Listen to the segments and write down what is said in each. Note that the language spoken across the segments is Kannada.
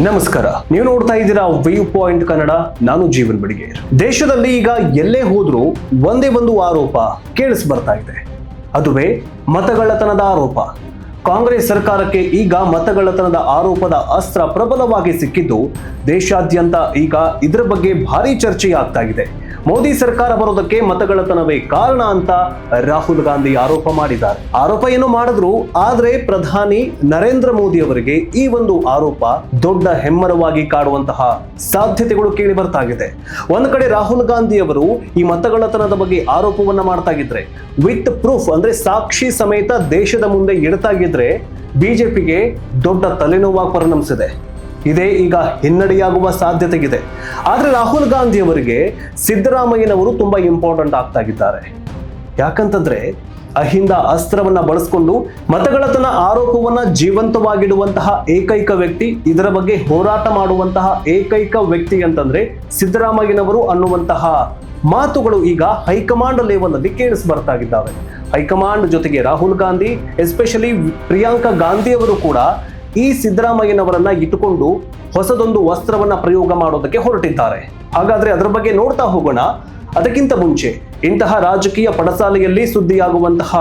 ನಮಸ್ಕಾರ. ನೀವು ನೋಡ್ತಾ ಇದ್ದೀರಾ ವ್ಯೂ ಪಾಯಿಂಟ್ ಕನ್ನಡ ನಾನು ಜೀವನ್ ಬಡಿಗೇರ್. ದೇಶದಲ್ಲಿ ಈಗ ಎಲ್ಲೇ ಹೋದ್ರೂ ಒಂದೇ ಒಂದು ಆರೋಪ ಕೇಳಿಸ್ ಬರ್ತಾ ಇದೆ. ಅದುವೇ ಮತಗಳ್ಳತನದ ಆರೋಪ. ಕಾಂಗ್ರೆಸ್ ಸರ್ಕಾರಕ್ಕೆ ಈಗ ಮತಗಳ್ಳತನದ ಆರೋಪದ ಅಸ್ತ್ರ ಪ್ರಬಲವಾಗಿ ಸಿಕ್ಕಿದ್ದು ದೇಶಾದ್ಯಂತ ಈಗ ಇದರ ಬಗ್ಗೆ ಭಾರಿ ಚರ್ಚೆ ಆಗ್ತಾ ಇದೆ. ಮೋದಿ ಸರ್ಕಾರ ಬರೋದಕ್ಕೆ ಮತಗಳತನವೇ ಕಾರಣ ಅಂತ ರಾಹುಲ್ ಗಾಂಧಿ ಆರೋಪ ಮಾಡಿದ್ದಾರೆ. ಆರೋಪ ಏನು ಮಾಡಿದ್ರು, ಆದ್ರೆ ಪ್ರಧಾನಿ ನರೇಂದ್ರ ಮೋದಿ ಅವರಿಗೆ ಈ ಒಂದು ಆರೋಪ ದೊಡ್ಡ ಹೆಮ್ಮರವಾಗಿ ಕಾಡುವಂತಹ ಸಾಧ್ಯತೆಗಳು ಕೇಳಿ ಬರ್ತಾ ಒಂದ್ ಕಡೆ ರಾಹುಲ್ ಗಾಂಧಿ ಅವರು ಈ ಮತಗಳತನದ ಬಗ್ಗೆ ಆರೋಪವನ್ನ ಮಾಡ್ತಾ ಇದ್ರೆ, ವಿತ್ ಪ್ರೂಫ್ ಅಂದ್ರೆ ಸಾಕ್ಷಿ ಸಮೇತ ದೇಶದ ಮುಂದೆ ಇಡ್ತಾಗಿದ್ರೆ ಬಿಜೆಪಿಗೆ ದೊಡ್ಡ ತಲೆನೋವಾಗಿ ಪರಿಣಮಿಸಿದೆ. ಇದೇ ಈಗ ಹಿನ್ನಡೆಯಾಗುವ ಸಾಧ್ಯತೆ ಇದೆ ಆದ್ರೆ ರಾಹುಲ್ ಗಾಂಧಿ ಅವರಿಗೆ ಸಿದ್ದರಾಮಯ್ಯನವರು ತುಂಬಾ ಇಂಪಾರ್ಟೆಂಟ್ ಆಗ್ತಾ ಇದ್ದಾರೆ ಯಾಕಂತಂದ್ರೆ ಅಹಿಂದ ಅಸ್ತ್ರವನ್ನ ಬಳಸ್ಕೊಂಡು ಮತಗಳತನ ಆರೋಪವನ್ನ ಜೀವಂತವಾಗಿಡುವಂತಹ ಏಕೈಕ ವ್ಯಕ್ತಿ, ಇದರ ಬಗ್ಗೆ ಹೋರಾಟ ಮಾಡುವಂತಹ ಏಕೈಕ ವ್ಯಕ್ತಿ ಅಂತಂದ್ರೆ ಸಿದ್ದರಾಮಯ್ಯನವರು ಅನ್ನುವಂತಹ ಮಾತುಗಳು ಈಗ ಹೈಕಮಾಂಡ್ ಲೆವೆಲ್ ಅಲ್ಲಿ ಕೇಳಿಸ್ ಬರ್ತಾ ಇದ್ದಾವೆ ಹೈಕಮಾಂಡ್ ಜೊತೆಗೆ ರಾಹುಲ್ ಗಾಂಧಿ ಎಸ್ಪೆಷಲಿ ಪ್ರಿಯಾಂಕಾ ಗಾಂಧಿ ಅವರು ಕೂಡ ಈ ಸಿದ್ದರಾಮಯ್ಯನವರನ್ನ ಇಟ್ಟುಕೊಂಡು ಹೊಸದೊಂದು ವಸ್ತ್ರವನ್ನ ಪ್ರಯೋಗ ಮಾಡೋದಕ್ಕೆ ಹೊರಟಿದ್ದಾರೆ. ಹಾಗಾದ್ರೆ ಅದರ ಬಗ್ಗೆ ನೋಡ್ತಾ ಹೋಗೋಣ. ಅದಕ್ಕಿಂತ ಮುಂಚೆ ಇಂತಹ ರಾಜಕೀಯ ಪಡಸಾಲೆಯಲ್ಲಿ ಸುದ್ದಿಯಾಗುವಂತಹ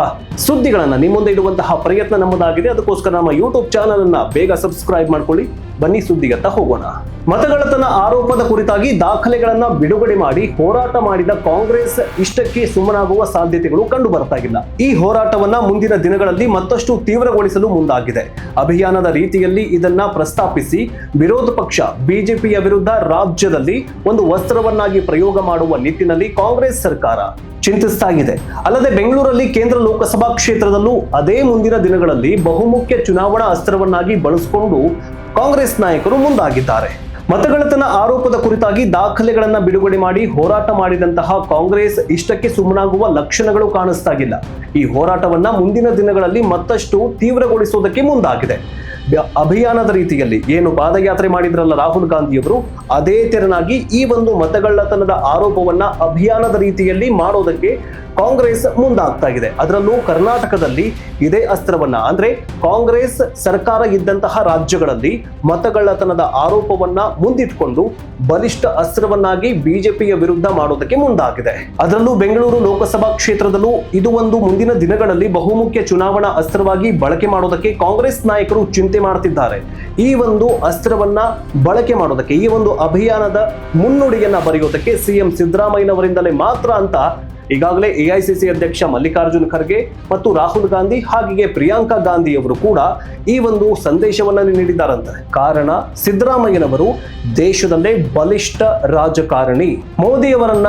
ಸುದ್ದಿಗಳನ್ನ ನಿಮ್ಮ ಮುಂದೆ ಇಡುವಂತಹ ಪ್ರಯತ್ನ ನಮ್ಮದಾಗಿದೆ. ಅದಕ್ಕೋಸ್ಕರ ನಮ್ಮ ಯೂಟ್ಯೂಬ್ ಚಾನಲ್ ಅನ್ನ ಬೇಗ ಸಬ್ಸ್ಕ್ರೈಬ್ ಮಾಡ್ಕೊಳ್ಳಿ. ಬನ್ನಿ ಸುದ್ದಿಗತ್ತ ಹೋಗೋಣ. ಮತಗಳತನ ಆರೋಪದ ಕುರಿತಾಗಿ ದಾಖಲೆಗಳನ್ನ ಬಿಡುಗಡೆ ಮಾಡಿ ಹೋರಾಟ ಮಾಡಿದ ಕಾಂಗ್ರೆಸ್ ಇಷ್ಟಕ್ಕೆ ಸುಮ್ಮನಾಗುವ ಸಾಧ್ಯತೆಗಳು ಕಂಡು ಬರ್ತಾಗಿಲ್ಲ ಈ ಹೋರಾಟವನ್ನ ಮುಂದಿನ ದಿನಗಳಲ್ಲಿ ಮತ್ತಷ್ಟು ತೀವ್ರಗೊಳಿಸಲು ಮುಂದಾಗಿದೆ. ಅಭಿಯಾನದ ರೀತಿಯಲ್ಲಿ ಇದನ್ನ ಪ್ರಸ್ತಾಪಿಸಿ ವಿರೋಧ ಪಕ್ಷ ಬಿಜೆಪಿಯ ವಿರುದ್ಧ ರಾಜ್ಯದಲ್ಲಿ ಒಂದು ವಸ್ತ್ರವನ್ನಾಗಿ ಪ್ರಯೋಗ ಮಾಡುವ ನಿಟ್ಟಿನಲ್ಲಿ ಕಾಂಗ್ರೆಸ್ ಸರ್ಕಾರ ಚಿಂತಿಸ್ತಾ ಇದೆ ಅಲ್ಲದೆ ಬೆಂಗಳೂರಲ್ಲಿ ಕೇಂದ್ರ ಲೋಕಸಭಾ ಕ್ಷೇತ್ರದಲ್ಲೂ ಅದೇ ಮುಂದಿನ ದಿನಗಳಲ್ಲಿ ಬಹುಮುಖ್ಯ ಚುನಾವಣಾ ಅಸ್ತ್ರವನ್ನಾಗಿ ಬಳಸಿಕೊಂಡು ಕಾಂಗ್ರೆಸ್ ನಾಯಕರು ಮುಂದಾಗಿದ್ದಾರೆ. ಮತಗಳತನ ಆರೋಪದ ಕುರಿತಾಗಿ ದಾಖಲೆಗಳನ್ನು ಬಿಡುಗಡೆ ಮಾಡಿ ಹೋರಾಟ ಮಾಡಿದಂತಹ ಕಾಂಗ್ರೆಸ್ ಇಷ್ಟಕ್ಕೆ ಸುಮ್ಮನಾಗುವ ಲಕ್ಷಣಗಳು ಕಾಣಿಸ್ತಾಗಿಲ್ಲ ಈ ಹೋರಾಟವನ್ನ ಮುಂದಿನ ದಿನಗಳಲ್ಲಿ ಮತ್ತಷ್ಟು ತೀವ್ರಗೊಳಿಸುವುದಕ್ಕೆ ಮುಂದಾಗಿದೆ. ಅಭಿಯಾನದ ರೀತಿಯಲ್ಲಿ ಏನು ಪಾದಯಾತ್ರೆ ಮಾಡಿದ್ರಲ್ಲ ರಾಹುಲ್ ಗಾಂಧಿಯವರು, ಅದೇ ತೆರನಾಗಿ ಈ ಒಂದು ಮತಗಳ್ಳತನದ ಆರೋಪವನ್ನ ಅಭಿಯಾನದ ರೀತಿಯಲ್ಲಿ ಮಾಡೋದಕ್ಕೆ ಕಾಂಗ್ರೆಸ್ ಮುಂದಾಗ್ತಾ ಇದೆ. ಅದರಲ್ಲೂ ಕರ್ನಾಟಕದಲ್ಲಿ ಇದೇ ಅಸ್ತ್ರವನ್ನ, ಅಂದ್ರೆ ಕಾಂಗ್ರೆಸ್ ಸರ್ಕಾರ ಇದ್ದಂತಹ ರಾಜ್ಯಗಳಲ್ಲಿ ಮತಗಳ್ಳತನದ ಆರೋಪವನ್ನ ಮುಂದಿಟ್ಕೊಂಡು ಬಲಿಷ್ಠ ಅಸ್ತ್ರವನ್ನಾಗಿ ಬಿಜೆಪಿಯ ವಿರುದ್ಧ ಮಾಡೋದಕ್ಕೆ ಮುಂದಾಗಿದೆ. ಅದರಲ್ಲೂ ಬೆಂಗಳೂರು ಲೋಕಸಭಾ ಕ್ಷೇತ್ರದಲ್ಲೂ ಇದು ಒಂದು ಮುಂದಿನ ದಿನಗಳಲ್ಲಿ ಬಹುಮುಖ್ಯ ಚುನಾವಣಾ ಅಸ್ತ್ರವಾಗಿ ಬಳಕೆ ಮಾಡೋದಕ್ಕೆ ಕಾಂಗ್ರೆಸ್ ನಾಯಕರು ಚಿಂತೆ ಮಾಡ್ತಿದ್ದಾರೆ. ಈ ಒಂದು ಅಸ್ತ್ರವನ್ನ ಬಳಕೆ ಮಾಡೋದಕ್ಕೆ, ಈ ಒಂದು ಅಭಿಯಾನದ ಮುನ್ನುಡಿಯನ್ನ ಬರೆಯೋದಕ್ಕೆ ಸಿಎಂ ಸಿದ್ದರಾಮಯ್ಯನವರಿಂದಲೇ ಮಾತ್ರ ಅಂತ ಈಗಾಗಲೇ ಎಐಸಿಸಿ ಅಧ್ಯಕ್ಷ ಮಲ್ಲಿಕಾರ್ಜುನ್ ಖರ್ಗೆ ಮತ್ತು ರಾಹುಲ್ ಗಾಂಧಿ ಹಾಗೆಯೇ ಪ್ರಿಯಾಂಕಾ ಗಾಂಧಿ ಅವರು ಕೂಡ ಈ ಒಂದು ಸಂದೇಶವನ್ನ ನೀಡಿದ್ದಾರಂತೆ. ಕಾರಣ, ಸಿದ್ದರಾಮಯ್ಯನವರು ದೇಶದಲ್ಲೇ ಬಲಿಷ್ಠ ರಾಜಕಾರಣಿ. ಮೋದಿಯವರನ್ನ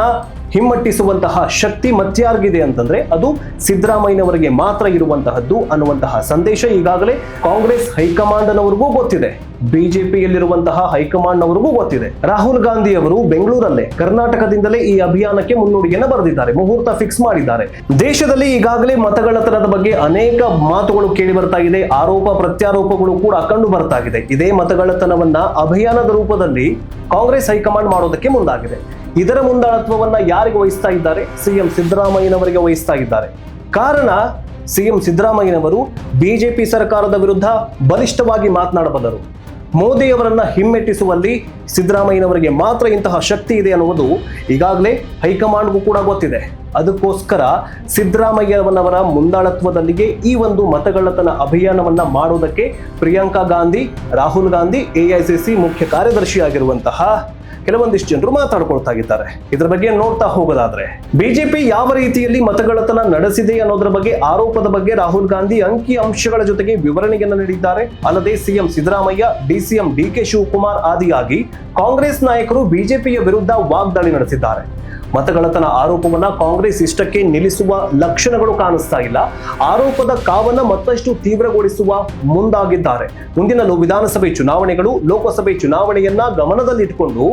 ಹಿಮ್ಮಟ್ಟಿಸುವಂತಹ ಶಕ್ತಿ ಮತ್ಯಾರ್ಗಿದೆ ಅಂತಂದ್ರೆ ಅದು ಸಿದ್ದರಾಮಯ್ಯನವರಿಗೆ ಮಾತ್ರ ಇರುವಂತಹದ್ದು ಅನ್ನುವಂತಹ ಸಂದೇಶ ಈಗಾಗಲೇ ಕಾಂಗ್ರೆಸ್ ಹೈಕಮಾಂಡ್ನವರಿಗೂ ಗೊತ್ತಿದೆ. ಬಿಜೆಪಿಯಲ್ಲಿರುವಂತಹ ಹೈಕಮಾಂಡ್ ಅವರಿಗೂ ಗೊತ್ತಿದೆ. ರಾಹುಲ್ ಗಾಂಧಿ ಅವರು ಬೆಂಗಳೂರಲ್ಲೇ ಕರ್ನಾಟಕದಿಂದಲೇ ಈ ಅಭಿಯಾನಕ್ಕೆ ಮುನ್ನುಡಿಯನ್ನು ಬರೆದಿದ್ದಾರೆ. ಮುಹೂರ್ತ ಫಿಕ್ಸ್ ಮಾಡಿದ್ದಾರೆ. ದೇಶದಲ್ಲಿ ಈಗಾಗಲೇ ಮತಗಳತನದ ಬಗ್ಗೆ ಅನೇಕ ಮಾತುಗಳು ಕೇಳಿ ಬರ್ತಾ ಇದೆ. ಆರೋಪ, ಪ್ರತ್ಯಾರೋಪಗಳು ಕೂಡ ಕಂಡು ಬರ್ತಾ ಇದೆ. ಇದೇ ಮತಗಳತನವನ್ನ ಅಭಿಯಾನದ ರೂಪದಲ್ಲಿ ಕಾಂಗ್ರೆಸ್ ಹೈಕಮಾಂಡ್ ಮಾಡೋದಕ್ಕೆ ಮುಂದಾಗಿದೆ. ಇದರ ಮುಂದಾಳತ್ವವನ್ನ ಯಾರಿಗೆ ವಹಿಸ್ತಾ ಇದ್ದಾರೆ? ಸಿಎಂ ಸಿದ್ದರಾಮಯ್ಯನವರಿಗೆ ವಹಿಸ್ತಾ ಇದ್ದಾರೆ. ಕಾರಣ, ಸಿಎಂ ಸಿದ್ದರಾಮಯ್ಯನವರು ಬಿಜೆಪಿ ಸರ್ಕಾರದ ವಿರುದ್ಧ ಬಲಿಷ್ಠವಾಗಿ ಮಾತನಾಡಬಲ್ಲರು. ಮೋದಿಯವರನ್ನ ಹಿಮ್ಮೆಟ್ಟಿಸುವಲ್ಲಿ ಸಿದ್ದರಾಮಯ್ಯನವರಿಗೆ ಮಾತ್ರ ಇಂತಹ ಶಕ್ತಿ ಇದೆ ಅನ್ನುವುದು ಈಗಾಗಲೇ ಹೈಕಮಾಂಡ್ಗೂ ಕೂಡ ಗೊತ್ತಿದೆ. ಅದಕ್ಕೋಸ್ಕರ ಸಿದ್ದರಾಮಯ್ಯನವರ ಮುಂದಾಳತ್ವದಲ್ಲಿಗೆ ಈ ಒಂದು ಮತಗಳ್ಳತನ ಅಭಿಯಾನವನ್ನ ಮಾಡೋದಕ್ಕೆ ಪ್ರಿಯಾಂಕಾ ಗಾಂಧಿ, ರಾಹುಲ್ ಗಾಂಧಿ ಎಐಸಿಸಿ ಮುಖ್ಯ ಕಾರ್ಯದರ್ಶಿಯಾಗಿರುವಂತಹ ಕೆಲವೊಂದಿಷ್ಟು ಜನರು ಮಾತಾಡ್ಕೊಳ್ತಾ ಇದ್ದಾರೆ ಇದರ ಬಗ್ಗೆ ನೋಡ್ತಾ ಹೋಗೋದಾದ್ರೆ, ಬಿಜೆಪಿ ಯಾವ ರೀತಿಯಲ್ಲಿ ಮತಗಳತನ ನಡೆಸಿದೆ ಅನ್ನೋದರ ಬಗ್ಗೆ ಆರೋಪದ ಬಗ್ಗೆ ರಾಹುಲ್ ಗಾಂಧಿ ಅಂಕಿ ಅಂಶಗಳ ಜೊತೆಗೆ ವಿವರಣೆಯನ್ನು ನೀಡಿದ್ದಾರೆ. ಅಲ್ಲದೆ CM Siddaramaiah, DCM DK Shivakumar ಆದಿಯಾಗಿ Congress ನಾಯಕರು ಬಿಜೆಪಿಯ ವಿರುದ್ಧ ವಾಗ್ದಾಳಿ ನಡೆಸಿದ್ದಾರೆ. ಮತಗಳ್ಳತನ ಆರೋಪವನ್ನ ಕಾಂಗ್ರೆಸ್ ಇಷ್ಟಕ್ಕೆ ನಿಲ್ಲಿಸುವ ಲಕ್ಷಣಗಳು ಕಾಣಿಸ್ತಾ ಇಲ್ಲ. ಆರೋಪದ ಕಾವನ್ನ ಮತ್ತಷ್ಟು ತೀವ್ರಗೊಳಿಸುವ ಮುಂದಾಗಿದ್ದಾರೆ. ಮುಂದಿನ ವಿಧಾನಸಭೆ ಚುನಾವಣೆಗಳು, ಲೋಕಸಭೆ ಚುನಾವಣೆಯನ್ನ ಗಮನದಲ್ಲಿಟ್ಟುಕೊಂಡು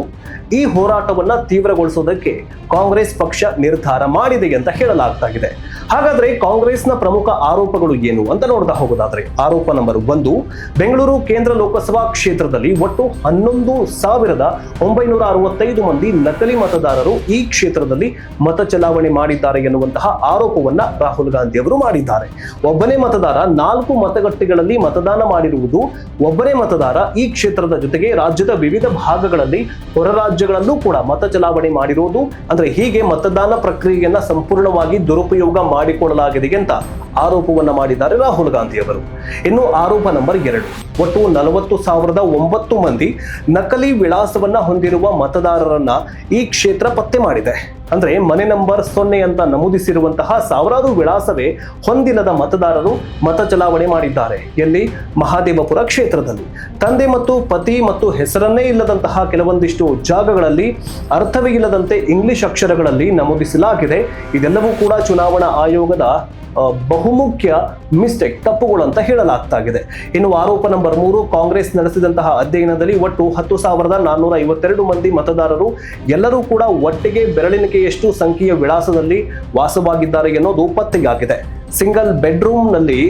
ಈ ಹೋರಾಟವನ್ನ ತೀವ್ರಗೊಳಿಸೋದಕ್ಕೆ ಕಾಂಗ್ರೆಸ್ ಪಕ್ಷ ನಿರ್ಧಾರ ಮಾಡಿದೆ ಅಂತ ಹೇಳಲಾಗ್ತಾ ಇದೆ ಹಾಗಾದ್ರೆ ಕಾಂಗ್ರೆಸ್ನ ಪ್ರಮುಖ ಆರೋಪಗಳು ಏನು ಅಂತ ನೋಡ್ತಾ ಹೋಗೋದಾದ್ರೆ, ಆರೋಪ ನಂಬರ್ ಒಂದು, ಬೆಂಗಳೂರು ಕೇಂದ್ರ ಲೋಕಸಭಾ ಕ್ಷೇತ್ರದಲ್ಲಿ ಒಟ್ಟು ಹನ್ನೊಂದು ಸಾವಿರದ ಒಂಬೈನೂರ ಅರವತ್ತೈದು ಮಂದಿ ನಕಲಿ ಮತದಾರರು ಈ ಕ್ಷೇತ್ರ ಕ್ಷೇತ್ರದಲ್ಲಿ ಮತ ಚಲಾವಣೆ ಮಾಡಿದ್ದಾರೆ ಎನ್ನುವಂತಹ ಆರೋಪವನ್ನ ರಾಹುಲ್ ಗಾಂಧಿ ಅವರು ಮಾಡಿದ್ದಾರೆ. ಒಬ್ಬನೇ ಮತದಾರ ನಾಲ್ಕು ಮತಗಟ್ಟೆಗಳಲ್ಲಿ ಮತದಾನ ಮಾಡಿರುವುದು ಒಬ್ಬನೇ ಮತದಾರ ಈ ಕ್ಷೇತ್ರದ ಜೊತೆಗೆ ರಾಜ್ಯದ ವಿವಿಧ ಭಾಗಗಳಲ್ಲಿ ಹೊರ ರಾಜ್ಯಗಳಲ್ಲೂ ಕೂಡ ಮತ ಚಲಾವಣೆ ಮಾಡಿರುವುದು, ಅಂದ್ರೆ ಹೀಗೆ ಮತದಾನ ಪ್ರಕ್ರಿಯೆಯನ್ನ ಸಂಪೂರ್ಣವಾಗಿ ದುರುಪಯೋಗ ಮಾಡಿಕೊಳ್ಳಲಾಗಿದೆ ಅಂತ ಆರೋಪವನ್ನ ಮಾಡಿದ್ದಾರೆ ರಾಹುಲ್ ಗಾಂಧಿ ಅವರು. ಇನ್ನು ಆರೋಪ ನಂಬರ್ ಎರಡು, ಒಟ್ಟು ನಲವತ್ತು ಸಾವಿರದ ಒಂಬತ್ತು ಮಂದಿ ನಕಲಿ ವಿಳಾಸವನ್ನ ಹೊಂದಿರುವ ಮತದಾರರನ್ನ ಈ ಕ್ಷೇತ್ರ ಪತ್ತೆ ಮಾಡಿದೆ. bye. ಅಂದ್ರೆ ಮನೆ ನಂಬರ್ ಸೊನ್ನೆ ಅಂತ ನಮೂದಿಸಿರುವಂತಹ ಸಾವಿರಾರು ವಿಳಾಸವೇ ಹೊಂದಿಲ್ಲದ ಮತದಾರರು ಮತ ಚಲಾವಣೆ ಮಾಡಿದ್ದಾರೆ. ಎಲ್ಲಿ? ಮಹಾದೇವಪುರ ಕ್ಷೇತ್ರದಲ್ಲಿ. ತಂದೆ ಮತ್ತು ಪತಿ ಮತ್ತು ಹೆಸರನ್ನೇ ಇಲ್ಲದಂತಹ ಕೆಲವೊಂದಿಷ್ಟು ಜಾಗಗಳಲ್ಲಿ ಅರ್ಥವೇ ಇಲ್ಲದಂತೆ ಇಂಗ್ಲಿಷ್ ಅಕ್ಷರಗಳಲ್ಲಿ ನಮೂದಿಸಲಾಗಿದೆ. ಇದೆಲ್ಲವೂ ಕೂಡ ಚುನಾವಣಾ ಆಯೋಗದ ಬಹುಮುಖ್ಯ ಮಿಸ್ಟೇಕ್, ತಪ್ಪುಗಳು ಅಂತ ಹೇಳಲಾಗ್ತಾಗಿದೆ. ಇನ್ನು ಆರೋಪ ನಂಬರ್ ಮೂರು, ಕಾಂಗ್ರೆಸ್ ನಡೆಸಿದಂತಹ ಅಧ್ಯಯನದಲ್ಲಿ ಒಟ್ಟು ಹತ್ತು ಸಾವಿರದ ನಾನ್ನೂರ ಐವತ್ತೆರಡು ಮಂದಿ ಮತದಾರರು ಎಲ್ಲರೂ ಕೂಡ ಒಟ್ಟಿಗೆ ಬೆರಳಿನಿಕೆಯಷ್ಟು ಸಂಖ್ಯೆಯ ವಿಳಾಸದಲ್ಲಿ ವಾಸವಾಗಿದ್ದಾರೆ ಎನ್ನುವುದು ಪತ್ತೆಯಾಗಿದೆ. ಸಿಂಗಲ್ ಬೆಡ್ರೂಮ್ನಲ್ಲಿ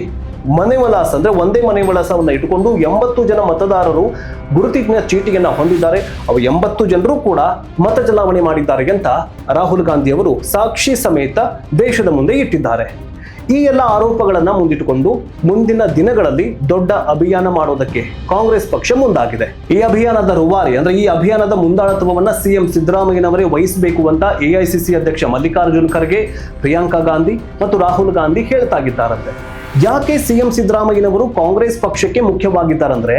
ಮನೆ ವಲಾಸ ಅಂದ್ರೆ ಒಂದೇ ಮನೆ ವಿಳಾಸವನ್ನ ಇಟ್ಟುಕೊಂಡು ಎಂಬತ್ತು ಜನ ಮತದಾರರು ಗುರುತಿನ ಚೀಟಿಯನ್ನು ಹೊಂದಿದ್ದಾರೆ. ಅವು ಎಂಬತ್ತು ಜನರು ಕೂಡ ಮತ ಚಲಾವಣೆ ಮಾಡಿದ್ದಾರೆ ಅಂತ ರಾಹುಲ್ ಗಾಂಧಿ ಅವರು ಸಾಕ್ಷಿ ಸಮೇತ ದೇಶದ ಮುಂದೆ ಇಟ್ಟಿದ್ದಾರೆ. ಈ ಎಲ್ಲ ಆರೋಪಗಳನ್ನ ಮುಂದಿಟ್ಟುಕೊಂಡು ಮುಂದಿನ ದಿನಗಳಲ್ಲಿ ದೊಡ್ಡ ಅಭಿಯಾನ ಮಾಡೋದಕ್ಕೆ ಕಾಂಗ್ರೆಸ್ ಪಕ್ಷ ಮುಂದಾಗಿದೆ. ಈ ಅಭಿಯಾನದ ರೂವಾರಿ ಅಂದ್ರೆ ಈ ಅಭಿಯಾನದ ಮುಂದಾಳತ್ವವನ್ನ ಸಿಎಂ ಸಿದ್ದರಾಮಯ್ಯನವರೇ ವಹಿಸಬೇಕು ಅಂತ ಎಐಸಿಸಿ ಅಧ್ಯಕ್ಷ ಮಲ್ಲಿಕಾರ್ಜುನ್ ಖರ್ಗೆ, ಪ್ರಿಯಾಂಕಾ ಗಾಂಧಿ ಮತ್ತು ರಾಹುಲ್ ಗಾಂಧಿ ಹೇಳ್ತಾಗಿದ್ದಾರಂತೆ ಯಾಕೆ ಸಿಎಂ ಸಿದ್ದರಾಮಯ್ಯನವರು ಕಾಂಗ್ರೆಸ್ ಪಕ್ಷಕ್ಕೆ ಮುಖ್ಯವಾಗಿದ್ದಾರಂದ್ರೆ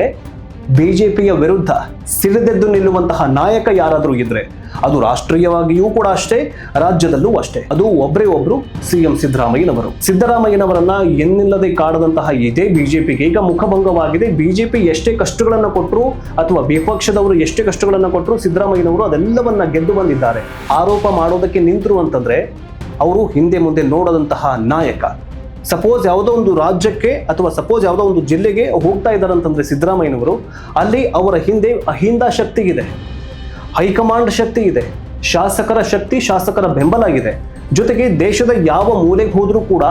ಬಿಜೆಪಿಯ ವಿರುದ್ಧ ಸಿಡಿದೆದ್ದು ನಿಲ್ಲುವಂತಹ ನಾಯಕ ಯಾರಾದರೂ ಇದ್ರೆ ಅದು ರಾಷ್ಟ್ರೀಯವಾಗಿಯೂ ಕೂಡ ಅಷ್ಟೇ, ರಾಜ್ಯದಲ್ಲೂ ಅಷ್ಟೇ. ಅದು ಒಬ್ಬರೇ ಒಬ್ರು ಸಿಎಂ ಸಿದ್ದರಾಮಯ್ಯನವರು. ಸಿದ್ದರಾಮಯ್ಯನವರನ್ನ ಎನ್ನಿಲ್ಲದೆ ಕಾಡದಂತಹ ಇದೇ ಬಿಜೆಪಿಗೆ ಈಗ ಮುಖಭಂಗವಾಗಿದೆ. ಬಿಜೆಪಿ ಎಷ್ಟೇ ಕಷ್ಟಗಳನ್ನು ಕೊಟ್ಟರು ಅಥವಾ ವಿಪಕ್ಷದವರು ಎಷ್ಟೇ ಕಷ್ಟಗಳನ್ನು ಕೊಟ್ಟರು ಸಿದ್ದರಾಮಯ್ಯನವರು ಅದೆಲ್ಲವನ್ನ ಗೆದ್ದು ಬಂದಿದ್ದಾರೆ. ಆರೋಪ ಮಾಡೋದಕ್ಕೆ ನಿಂತರು ಅಂತಂದ್ರೆ, ಅವರು ಹಿಂದೆ ಮುಂದೆ ನೋಡದಂತಹ ನಾಯಕ. ಸಪೋಸ್ ಯಾವುದೋ ಒಂದು ರಾಜ್ಯಕ್ಕೆ ಅಥವಾ ಸಪೋಸ್ ಯಾವುದೋ ಒಂದು ಜಿಲ್ಲೆಗೆ ಹೋಗ್ತಾ ಇದ್ದಾರೆ ಅಂತಂದ್ರೆ ಸಿದ್ದರಾಮಯ್ಯನವರು, ಅಲ್ಲಿ ಅವರ ಹಿಂದೆ ಅಹಿಂದ ಶಕ್ತಿ ಇದೆ, ಹೈಕಮಾಂಡ್ ಶಕ್ತಿ ಇದೆ, ಶಾಸಕರ ಶಕ್ತಿ, ಶಾಸಕರ ಬೆಂಬಲ ಇದೆ ಜೊತೆಗೆ ದೇಶದ ಯಾವ ಮೂಲೆಗೆ ಹೋದ್ರೂ ಕೂಡ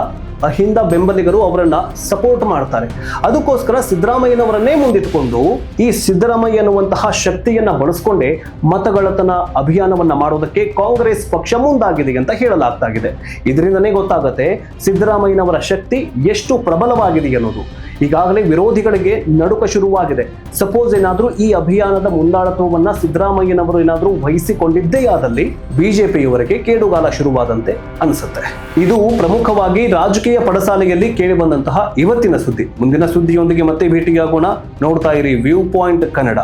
ಅಹಿಂದ ಬೆಂಬಲಿಗರು ಅವರನ್ನ ಸಪೋರ್ಟ್ ಮಾಡ್ತಾರೆ. ಅದಕ್ಕೋಸ್ಕರ ಸಿದ್ದರಾಮಯ್ಯನವರನ್ನೇ ಮುಂದಿಟ್ಟುಕೊಂಡು ಈ ಸಿದ್ದರಾಮಯ್ಯ ಅನ್ನುವಂತಹ ಶಕ್ತಿಯನ್ನ ಬಳಸ್ಕೊಂಡೇ ಮತಗಳತನ ಅಭಿಯಾನವನ್ನ ಮಾಡೋದಕ್ಕೆ ಕಾಂಗ್ರೆಸ್ ಪಕ್ಷ ಮುಂದಾಗಿದೆ ಅಂತ ಹೇಳಲಾಗ್ತಾ ಇದೆ. ಇದರಿಂದನೇ ಗೊತ್ತಾಗತ್ತೆ ಸಿದ್ದರಾಮಯ್ಯನವರ ಶಕ್ತಿ ಎಷ್ಟು ಪ್ರಬಲವಾಗಿದೆ ಅನ್ನೋದು ಈಗಾಗಲೇ ವಿರೋಧಿಗಳಿಗೆ ನಡುಕ ಶುರುವಾಗಿದೆ. ಸಪೋಸ್ ಏನಾದರೂ ಈ ಅಭಿಯಾನದ ಮುಂದಾಳತ್ವವನ್ನ ಸಿದ್ದರಾಮಯ್ಯನವರು ಏನಾದರೂ ವಹಿಸಿಕೊಂಡಿದ್ದೇ ಆದಲ್ಲಿ ಬಿಜೆಪಿಯವರಿಗೆ ಕೇಡುಗಾಲ ಶುರುವಾದಂತೆ ಅನಿಸುತ್ತೆ. ಇದು ಪ್ರಮುಖವಾಗಿ ರಾಜಕೀಯ ಪಡಸಾಲೆಯಲ್ಲಿ ಕೇಳಿಬಂದಂತಹ ಇವತ್ತಿನ ಸುದ್ದಿ. ಮುಂದಿನ ಸುದ್ದಿಯೊಂದಿಗೆ ಮತ್ತೆ ಭೇಟಿಯಾಗೋಣ. ನೋಡ್ತಾ ಇರಿ ವ್ಯೂ ಪಾಯಿಂಟ್ ಕನ್ನಡ